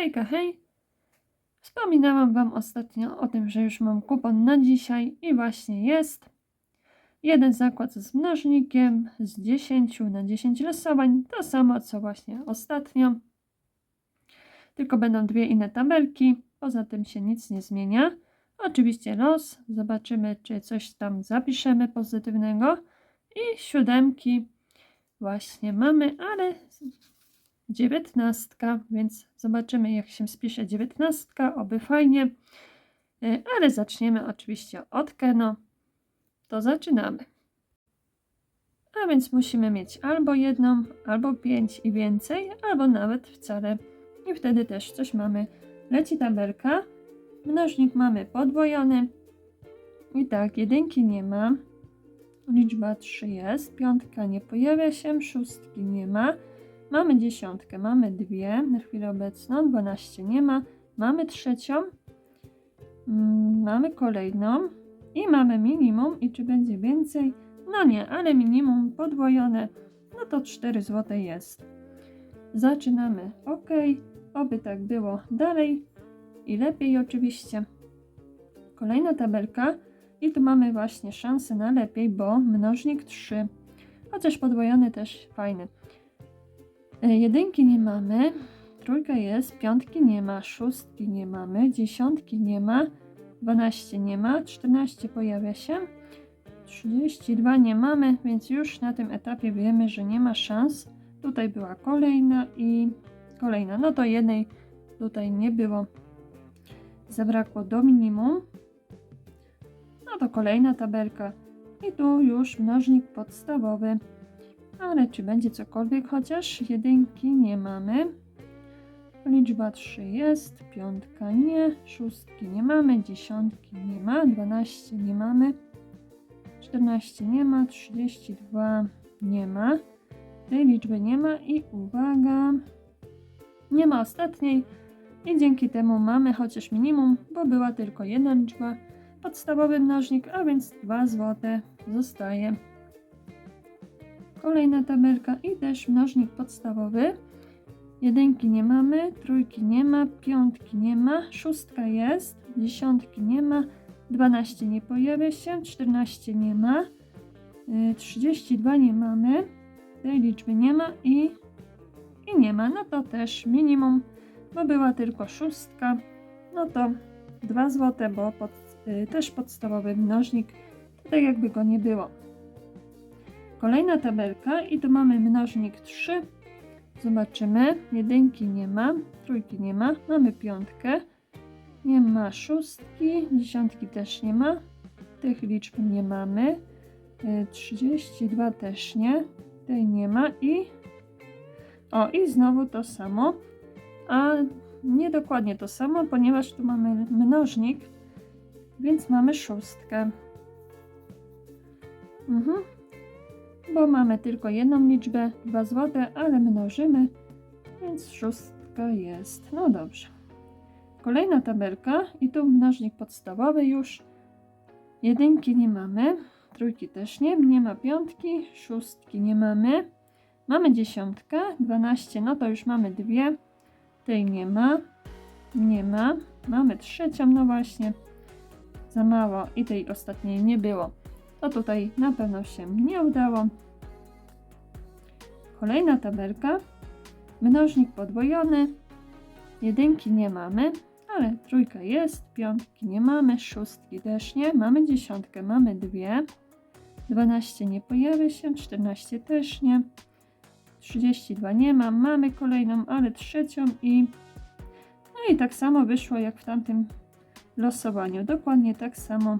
Hejka, hej! Wspominałam Wam ostatnio o tym, że już mam kupon na dzisiaj i właśnie jest. Jeden zakład z mnożnikiem z 10 na 10 losowań. To samo co właśnie ostatnio. Tylko będą dwie inne tabelki. Poza tym się nic nie zmienia. Oczywiście los. Zobaczymy, czy coś tam zapiszemy pozytywnego. I siódemki właśnie mamy, ale dziewiętnastka, więc zobaczymy jak się spisze dziewiętnastka, oby fajnie. E, Ale zaczniemy oczywiście od Keno. To zaczynamy. A więc musimy mieć albo jedną, albo pięć i więcej, albo nawet wcale. I wtedy też coś mamy. Leci tabelka. Mnożnik mamy podwojony. I tak, jedynki nie ma. Liczba 3 jest. Piątka nie pojawia się. Szóstki nie ma. Mamy dziesiątkę, mamy dwie na chwilę obecną, 12 nie ma, mamy trzecią, mm, mamy kolejną i mamy minimum i czy będzie więcej? No nie, ale minimum podwojone, no to 4 zł jest. Zaczynamy ok, oby tak było dalej i lepiej oczywiście. Kolejna tabelka i tu mamy właśnie szansę na lepiej, bo mnożnik 3, chociaż podwojony też fajny. E, Jedynki nie mamy, trójka jest, piątki nie ma, szóstki nie mamy, dziesiątki nie ma, 12 nie ma, 14 pojawia się, 32 nie mamy, więc już na tym etapie wiemy, że nie ma szans. Tutaj była kolejna i kolejna, no to jednej tutaj nie było. Zabrakło do minimum. No to kolejna tabelka i tu już mnożnik podstawowy. Ale czy będzie cokolwiek chociaż? Jedynki nie mamy. Liczba 3 jest, piątka nie, szóstki nie mamy, dziesiątki nie ma, 12 nie mamy, 14 nie ma, 32 nie ma. Tej liczby nie ma i uwaga, nie ma ostatniej i dzięki temu mamy chociaż minimum, bo była tylko jedna liczba, podstawowy mnożnik, a więc 2 zł zostaje. Kolejna tabelka i też mnożnik podstawowy. Jedynki nie mamy, trójki nie ma, piątki nie ma, szóstka jest, dziesiątki nie ma, 12 nie pojawia się, 14 nie ma, y, 32 nie mamy, tej liczby nie ma i, i nie ma. No to też minimum, bo była tylko szóstka, no to 2 zł, bo pod, y, też podstawowy mnożnik, tak jakby go nie było. Kolejna tabelka i tu mamy mnożnik 3. Zobaczymy. Jedynki nie ma, trójki nie ma, mamy piątkę. Nie ma szóstki, dziesiątki też nie ma. Tych liczb nie mamy. Y, 32 też nie. Tej nie ma i o i znowu to samo. A nie dokładnie to samo, ponieważ tu mamy mnożnik, więc mamy szóstkę. Mhm bo mamy tylko jedną liczbę, 2 zł, ale mnożymy, więc szóstka jest. No dobrze. Kolejna tabelka i tu mnożnik podstawowy już. Jedynki nie mamy, trójki też nie, nie ma piątki, szóstki nie mamy. Mamy dziesiątkę, 12, no to już mamy dwie. Tej nie ma, nie ma. Mamy trzecią, no właśnie. Za mało i tej ostatniej nie było. To tutaj na pewno się nie udało. Kolejna tabelka. Mnożnik podwojony. Jedynki nie mamy, ale trójka jest, piątki nie mamy, szóstki też nie. Mamy dziesiątkę, mamy dwie. 12 nie pojawia się, 14 też nie. 32 nie ma, mamy kolejną, ale trzecią i no i tak samo wyszło jak w tamtym losowaniu. Dokładnie tak samo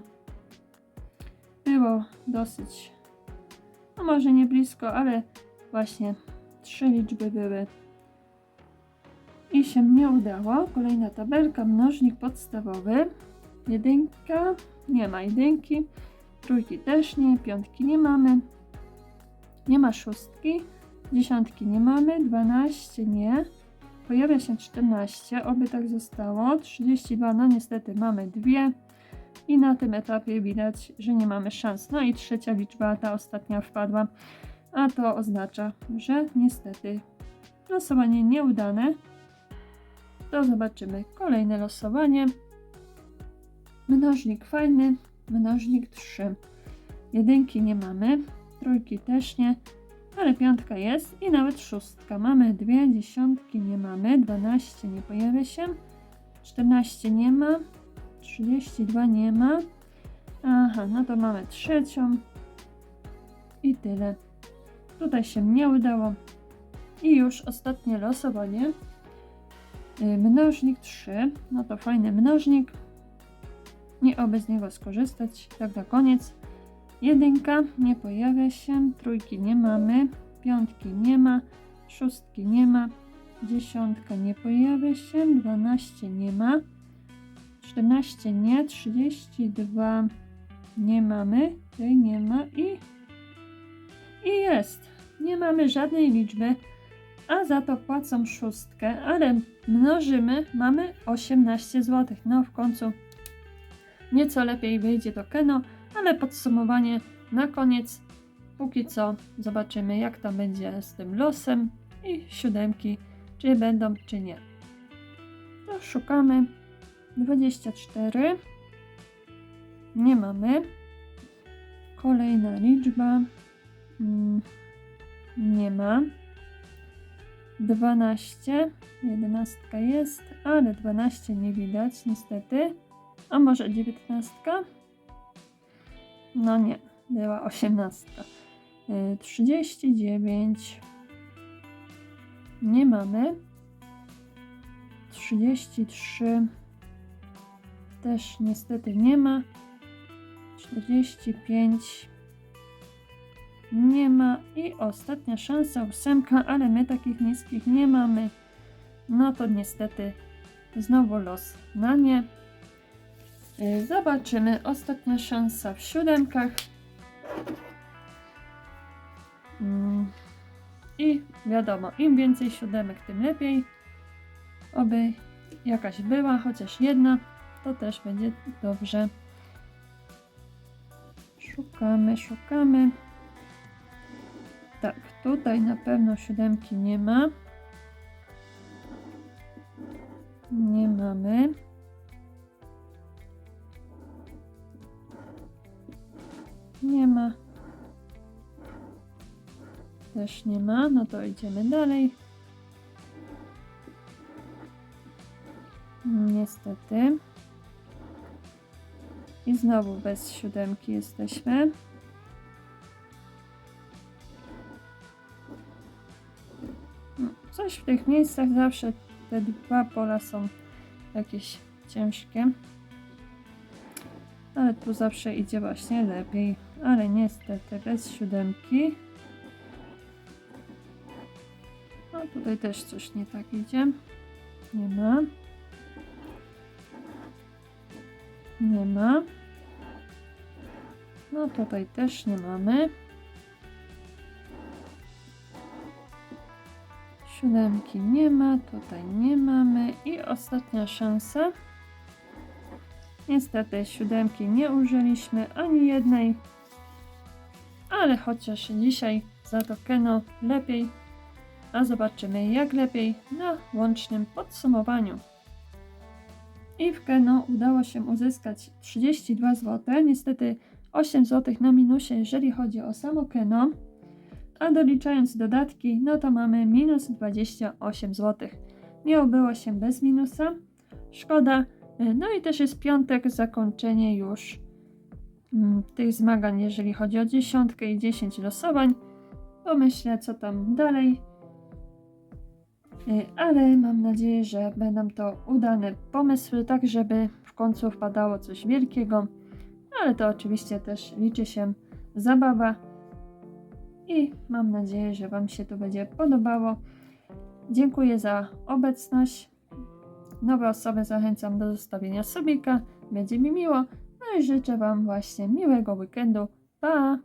było dosyć, no może nie blisko, ale właśnie trzy liczby były. I się nie udało. Kolejna tabelka, mnożnik podstawowy. Jedynka, nie ma jedynki, trójki też nie, piątki nie mamy, nie ma szóstki, dziesiątki nie mamy, 12 nie, pojawia się 14, oby tak zostało, 32, no niestety mamy dwie, i na tym etapie widać, że nie mamy szans. No i trzecia liczba, ta ostatnia wpadła, a to oznacza, że niestety losowanie nieudane. to zobaczymy kolejne losowanie. Mnożnik fajny, mnożnik 3. Jedynki nie mamy, trójki też nie, ale piątka jest i nawet szóstka. Mamy dwie, dziesiątki nie mamy, 12 nie pojawia się, 14 nie ma, 32 nie ma. Aha, no to mamy trzecią i tyle. Tutaj się nie udało. I już ostatnie losowanie. Y, Mnożnik 3, no to fajny mnożnik. Nie oby z niego skorzystać. Tak na koniec. Jedynka nie pojawia się, trójki nie mamy, piątki nie ma, szóstki nie ma, dziesiątka nie pojawia się, 12 nie ma, 14 nie, 32 nie mamy, tej nie ma i i jest. Nie mamy żadnej liczby, a za to płacą szóstkę, ale mnożymy, mamy 18 zł. No w końcu nieco lepiej wyjdzie to Keno, ale podsumowanie na koniec. Póki co zobaczymy jak tam będzie z tym losem i siódemki, czy będą, czy nie. To szukamy 24. Nie mamy. Kolejna liczba. Mm, Nie ma. 12. 11 jest, ale 12 nie widać niestety. A może 19? No nie, była 18. Y, 39. Nie mamy. 33. Też niestety nie ma. 45. Nie ma. I ostatnia szansa, ósemka, ale my takich niskich nie mamy. No to niestety znowu los na nie. Y, Zobaczymy. Ostatnia szansa w siódemkach. Mm. I wiadomo, im więcej siódemek, tym lepiej. Oby jakaś była, chociaż jedna, to też będzie dobrze. Szukamy, szukamy. Tak, tutaj na pewno siódemki nie ma. Nie mamy. Nie ma. Też nie ma. No to idziemy dalej. Niestety. I znowu bez siódemki jesteśmy. No, Coś w tych miejscach zawsze te dwa pola są jakieś ciężkie. Ale tu zawsze idzie właśnie lepiej. Ale niestety bez siódemki. No tutaj też coś nie tak idzie. Nie ma. Nie ma. No tutaj też nie mamy. Siódemki nie ma, tutaj nie mamy. I ostatnia szansa. Niestety siódemki nie użyliśmy ani jednej. Ale chociaż dzisiaj za to Keno lepiej. A zobaczymy jak lepiej na łącznym podsumowaniu. I w Keno udało się uzyskać 32 zł. Niestety 8 zł na minusie, jeżeli chodzi o samo Keno. A doliczając dodatki, no to mamy minus 28 zł. Nie obyło się bez minusa. Szkoda. No i też jest piątek, zakończenie już mm, tych zmagań, jeżeli chodzi o dziesiątkę i 10 losowań. Pomyślę, co tam dalej. Y, Ale mam nadzieję, że będą to udane pomysły, tak żeby w końcu wpadało coś wielkiego. Ale to oczywiście też liczy się zabawa. I mam nadzieję, że Wam się to będzie podobało. Dziękuję za obecność. Nowe osoby zachęcam do zostawienia subika. Będzie mi miło. No i życzę Wam właśnie miłego weekendu. Pa!